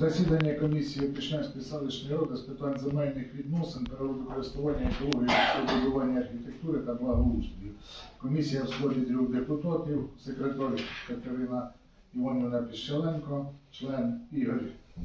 Засідання комісії Пішнянської селищної ради з питань земельних відносин, природокористування екології, будування архітектури та благоустрою. Комісія в складі трьох депутатів, секретар Катерина Іванівна Піщаленко, член Ігор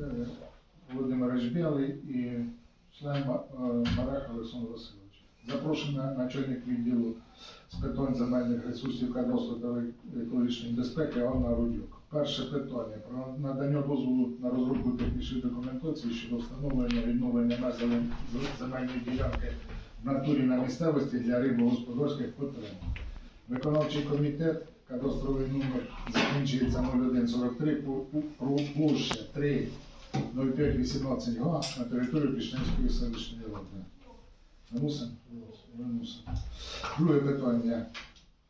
е, Володимирович Білий і член е, Олександр Васильович. Запрошена начальник відділу з питань земельних ресурсів кадастру та екологічної безпеки Анна Рудюк. Перше питання про надання дозволу на розробку технічної документації щодо встановлення відновлення меж земельної ділянки в натурі на місцевості для рибогосподарських потреб. Виконавчий комітет, кадастровий номер закінчується 0143 по по- про площа 3 0518 га на території Пішнянської селищної ради. Виносимо? Виносимо. Друге питання.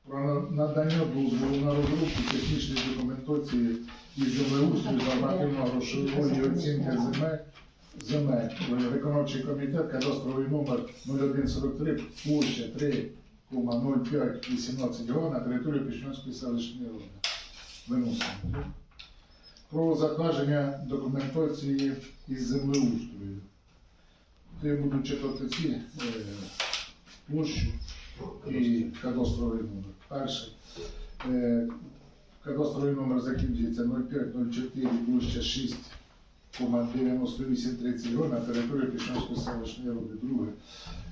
Про надання дозволу на розробку технічної документації із землеустрою нормативно-грошової оцінки земель. Земель. Виконавчий комітет, кадастровий номер 0143, площа 3,0518 га на території Пішнянської селищної ради. Виносимо. Про затвердження документації із землеустрою. Я буду читати ці е, і кадастровий номер. Перший. Е, кадастровий номер закінчується 0504 площа 6,9830 га на території Пішнянської селищної ради. Друге.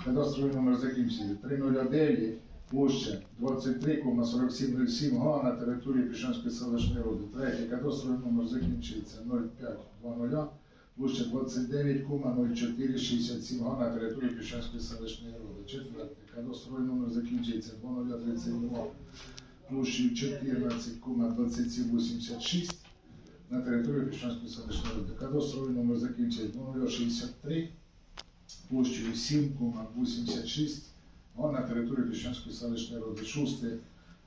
Кадастровий номер закінчується 309 площа 23,4707 га на території Пішнянської селищної ради. Третє. Кадастровий номер закінчується 0520 площа 29,0467 га на території Пішанської селищної ради. Четверте. Кадастровий номер закінчується 2032 площею 14,2786 на території Пішанської селищної ради. Кадастровий номер закінчується 2063 площею 7,86 га на території Пішанської селищної ради. Шосте.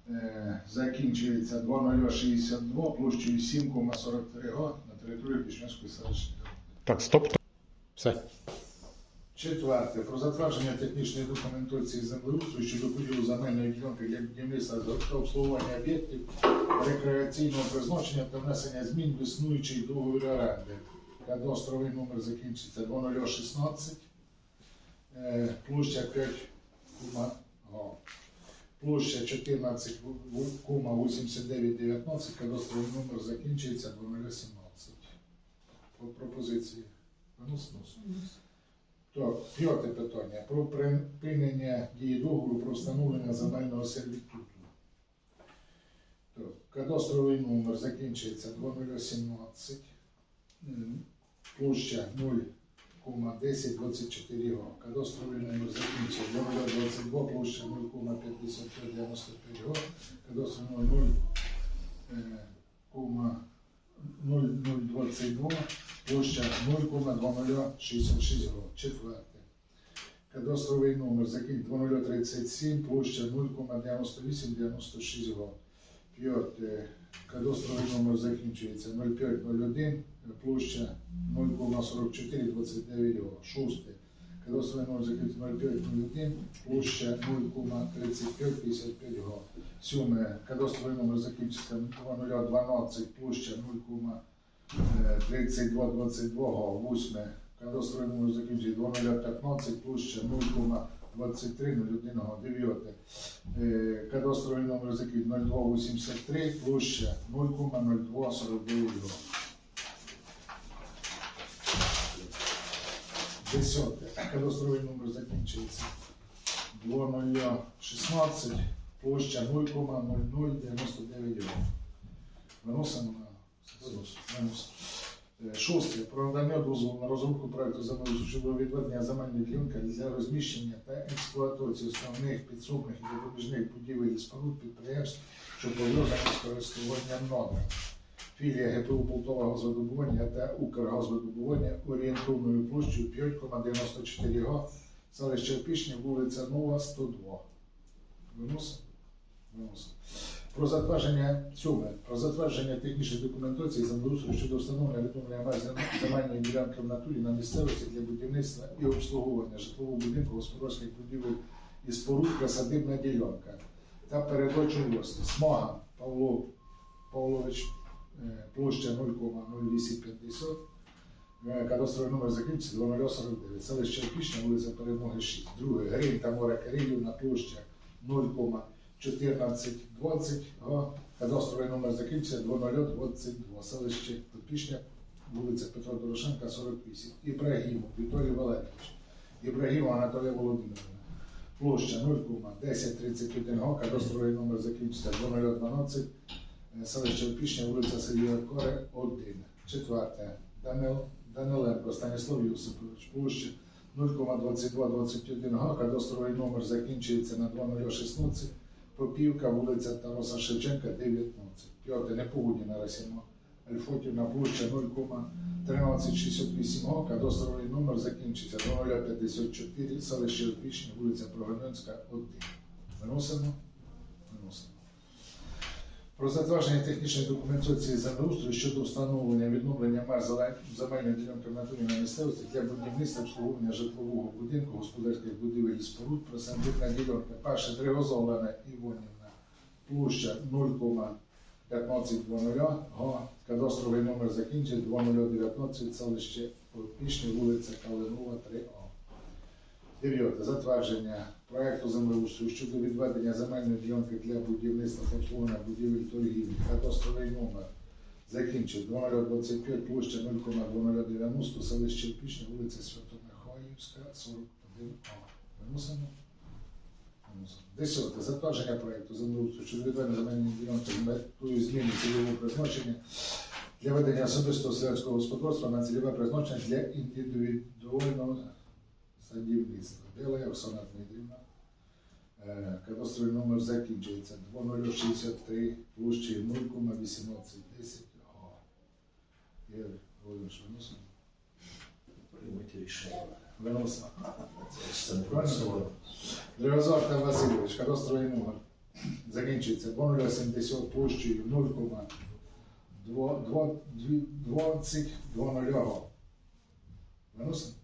е, Закінчується 2062 площею 7,43 га на території Пішанської селищної. Так, стоп. Все. Четверте. Про затвердження технічної документації землеустрою щодо поділу земельної ділянки для будівництва та обслуговування об'єктів рекреаційного призначення та внесення змін в існуючий договір оренди. Кадастровий номер закінчиться 2016, е, площа 5 кума га. Площа 14,8919, кадастровий номер закінчується 2017. По пропозиції. Так, п'яте питання. Про припинення дії договору про встановлення земельного сервітуту. Так, кадастровий номер закінчується 2017. Площа 0,1024 га. Кадастровий номер закінчується 2022, площа 0,5595 га. Кадастровий номер 0, е, кома 0022, площа 0,2066 га. Четверте. Кадастровий номер закінь 2037, площа 0,9896 га. П'яте. Кадастровий номер закінчується 0501, площа 0,4429 га. Шосте. Кадастровий номер закінчується 0501, площа 0,3555 га. Сьоме. Кадастровий номер закінчиться 2012, площа 0,3222 га. Восьме. Кадастровий номер закінчується 2015, площа 0,2301 га. Дев'яте. Е, Кадастровий номер закінчується 0283, площа 0,0249 га. Десяте. Кадастровий номер закінчується 2016, площа 0,0099. Виносимо на виносимо. Е, Шосте. Про надання дозволу на розробку проекту землеустрою щодо відведення земельної ділянки для розміщення та експлуатації основних підсобних і допоміжних будівель і споруд підприємств, що пов'язані з користуванням надрами. Філія ГПУ Полтава газовидобування та Укргазвидобування орієнтовною площею 5,94 га, селище Опішня, вулиця Нова, 102. Виносимо? Про затвердження цьому, про затвердження технічної документації землеустрою щодо встановлення відновлення меж земельної ділянки в натурі на місцевості для будівництва і обслуговування житлового будинку, господарських будівель і споруд садибна ділянка та передачу власність. Смага Павло Павлович, е, площа 0,0850. Е, кадастровий номер закінчиться 2049, селище Пічна, вулиця Перемоги 6. Друге, Грин та Мора Кирилівна, площа 0,0850. 1420 га. Кадастровий номер закінчиться 0022, селище Топішня, вулиця Петро Дорошенка, 48. Ібрагімов Віталій Валерійович, Ібрагімов Анатолія Володимировна. Площа 0, 0,1031 га. Кадастровий номер закінчився 0012, селище Опішня, вулиця Сергія Коре, 1. Четверте. Даниленко Станіслав Юсипович, площа 0,2221 га. Кадастровий номер закінчується на 2016. Попівка, вулиця Тараса Шевченка, 19. П'яте, Непогодіна Расімо, Альфотівна, площа 0,1368 га, кадастровий номер закінчиться 2054, селище Опішня, вулиця Прогонянська, 1. Виносимо? Виносимо. Про затвердження технічної документації землеустрою щодо встановлення відновлення зеле- земельної ділянки в на місцевості для будівництва обслуговування житлового будинку, господарських будівель і споруд, присадибна ділянка. Перше Дригозолена Івонівна, площа 0,1520 га, кадастровий номер закінчить 2019, селище Пішні, вулиця Калинова, 3А. Дев'яте. Затвердження проекту землеустрою щодо відведення земельної ділянки для будівництва обслуговування будівель торгівлі. Кадастровий номер закінчив 2025, площа 0,2090, селище Пішня, вулиця Свято-Михайлівська, 41А. Виносимо? Виносимо. Десяте. Затвердження проекту землеустрою щодо відведення земельної ділянки з метою зміни цільового призначення для ведення особистого селянського господарства на цільове призначення для індивідуального садівництва. Біла Оксана Дмитрівна. Е, Кадастровий номер закінчується 2063 площі 0,1810 га. Є Володимир виносимо? Приймайте рішення. Виносимо. Древозар Васильович, кадастровий номер закінчується 2070 площею 0,20 га. Виносимо? Виносимо.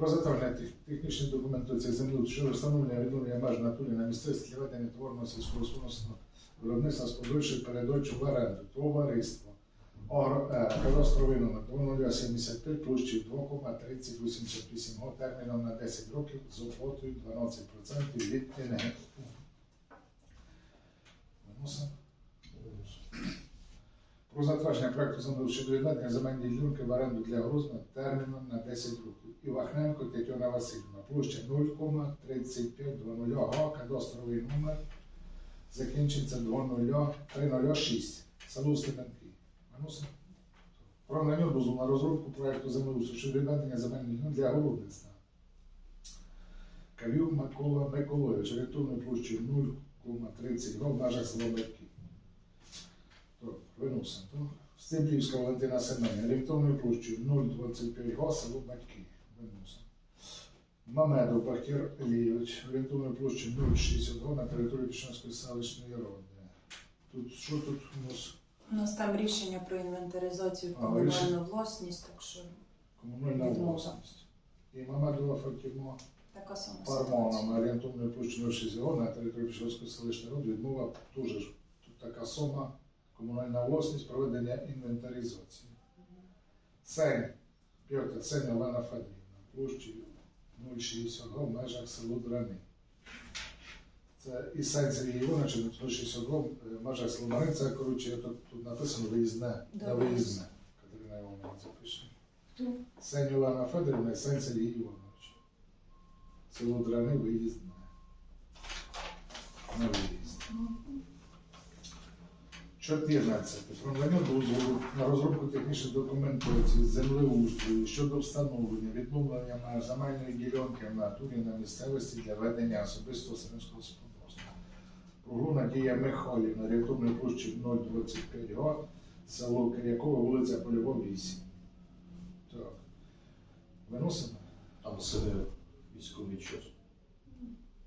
Про затвердження тех- технічної документації землі щодо встановлення відновлення меж натурі на місцевості для ведення творного сільськогосподарського виробництва подальшою передачу в оренду товариство Агро Е, кадастровий номер 2075 площею 2,3088 га терміном на 10 років з оплатою 12% від НГ. Виносимо. Про затвердження проекту землі щодо відведення земельної ділянки в оренду для грузна терміном на 10 років. Івахненко Тетяна Васильівна, площа 0,3520 га, кадастровий номер закінчиться 2006. Село Степенки. Про надання дозволу на розробку проекту землеустрою щодо відведення земельних ділянок для городництва. Кавів Микола Миколаївич, орієнтовною площею 0,30 в межах села Батьків. Виносимо. Стеблівська Валентина Семенівна, орієнтовною площею 0,25 га, село Батьки. Виносимо. Мамедов Бахтір Елійович, орієнтовною площею 0,60 га на території Пішанської селищної ради. Тут що тут у нас? У нас там рішення про інвентаризацію А, комунальну рішення. власність, так що Комунальна Відмова. власність. І Мамедова Фатіма така сама ситуація. на орієнтовною площею 06 га на території Пішанської селищної ради відмова теж ж тут така сума, комунальна власність, проведення інвентаризації. Сень, П'ятер, Сень Олена Федорівна, площею 0,60 га в межах село Драни. Це і Сень Сергій Іванович, 0,60 га в межах село Драни. Це, коротше, тут, тут написано виїзне, не виїзне. Катерина Івановна запише. Сень Олена Федорівна і Сень Сергій Іванович. Село Драни виїзне. Не виїзне. 14. Про надання дозволу на розробку технічної документації з землеустрою щодо встановлення відновлення меж земельної ділянки в натурі на місцевості для ведення особистого селянського господарства. Прогру Надія Михайлівна, рятовної площі 025 га, село Кирякове, вулиця Польова, 8. Так. Виносимо? Там себе військовий час.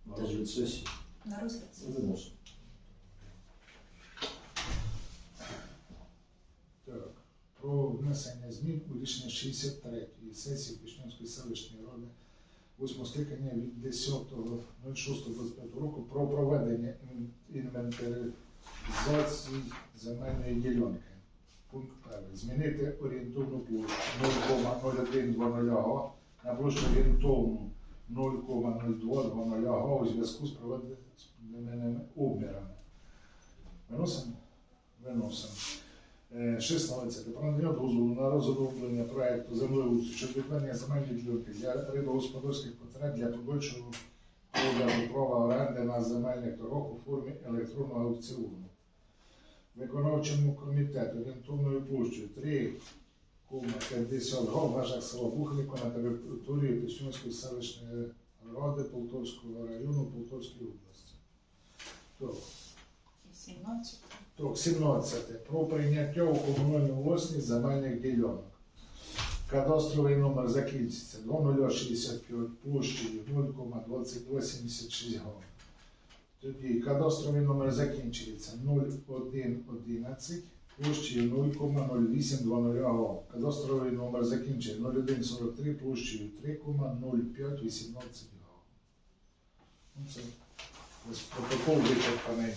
На розгляд сесії. На розгляд. Виносимо. Так. Про внесення змін у рішення 63-ї сесії Пішнянської селищної ради 8 скликання від 10.06.25 року про проведення інвентаризації земельної ділянки. Пункт перший. Змінити орієнтовну площу 0,0120 на площу орієнтовну 0,0220 га у зв'язку з проведеними обмірами. Виносимо? Виносимо. Е, 16. Про надання дозволу на розроблення проекту землеустрою щодо відведення земельної ділянки для рибогосподарських потреб для подальшого продажу права оренди на земельних торгах у формі електронного аукціону. Виконавчому комітету орієнтовною площею 3,50 га в межах села Бухліко на території Піснянської селищної ради Полтавського району Полтавської області. Так. 17. Так, 17. Про прийняття у комунальну власність земельних ділянок. Кадастровий номер закінчиться 2065 площею 0,2276 га. Тоді кадастровий номер закінчується 0111 площею 0,0820 га. Кадастровий номер закінчує 0143 площею 3,0518 га. Ну, це протокол вичерпаний.